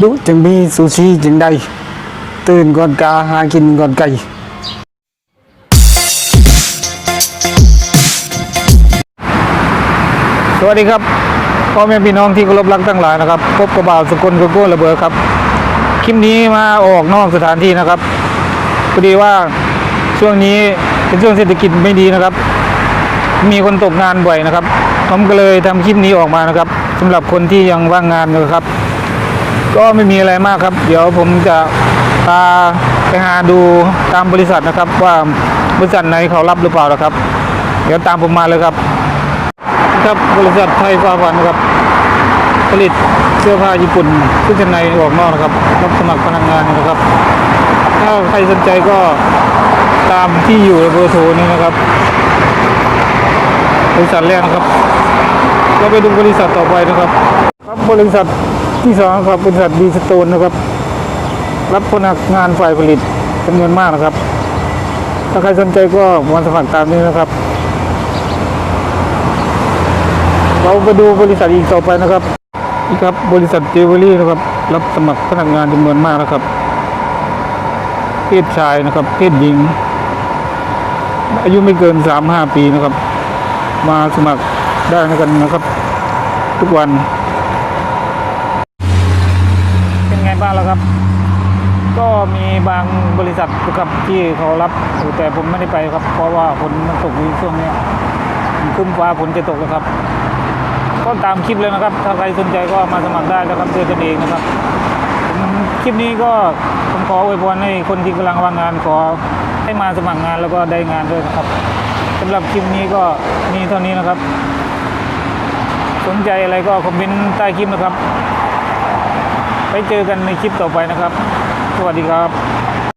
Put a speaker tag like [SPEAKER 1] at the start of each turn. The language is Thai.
[SPEAKER 1] ดุจึงมีซูชิจึงได้ ตื่นก่อนกาหากินก่อนไก่สวัสดีครับพ่อแม่พี่น้องที่เคารพรักทั้งหลายนะครับ พบกับบ่าวสกลโกโก้ระเบิดครับ คลิปนี้มาออกนอกสถานที่นะครับพอดีว่าช่วงนี้เป็นช่วงเศรษฐกิจไม่ดีนะครับ มีคนตกงานบ่อยนะครับผมก็เลยทำคลิปนี้ออกมานะครับสำหรับคนที่ยังว่างงานอยู่ครับ ก็ไม่มีอะไรมากครับ เดี๋ยวผมจะพาไปหาดูตามบริษัทนะครับ ว่าบริษัทไหนเขารับหรือเปล่านะครับ เดี๋ยวตามผมมาเลยครับ ครับบริษัทไทยฟ้าวันนะครับ ผลิตเสื้อผ้าญี่ปุ่นชุดชั้นในออกนอกนะครับรับสมัครพนักงานนะครับ ถ้าใครสนใจก็ตามที่อยู่ในเบอร์โทรนี้นะครับบริษัทแรกนะครับเราไปดูบริษัทต่อไปนะครับ ครับบริษัท ที่สองครับบริษัทดีสโตนนะครับ รับพนักงานฝ่ายผลิตจำนวนมากนะครับ ถ้าใครสนใจก็มาสมัครตามนี้นะครับ เราไปดูบริษัทอีกต่อไปนะครับนี่ครับบริษัทเจเวลรี่นะครับ รับสมัครพนักงานจำนวนมากนะครับ เพศชายนะครับ เพศหญิง อายุไม่เกินสามห้าปีนะครับ มาสมัครได้กันนะครับ ทุกวัน เป็นไงบ้าง แล้วครับ ก็มีบางบริษัทนะครับที่เขารับแต่ผมไม่ได้ไปครับ เพราะว่าฝนมันตกอยู่ช่วงนี้ครึ้มฟ้าฝนจะตกแล้วครับ ก็ตามคลิปเลยนะครับ ถ้าใครสนใจก็มาสมัครได้นะครับด้วยตนเองนะครับคลิปนี้ก็ผมขออวยพรให้คนที่กำลังว่างงานขอให้มาสมัครงานแล้วก็ได้งานด้วยนะครับสำหรับคลิปนี้ก็มีเท่านี้นะครับ สนใจอะไรก็คอมเมนต์ใต้คลิปนะครับ ไปเจอกันในคลิปต่อไปนะครับ สวัสดีครับ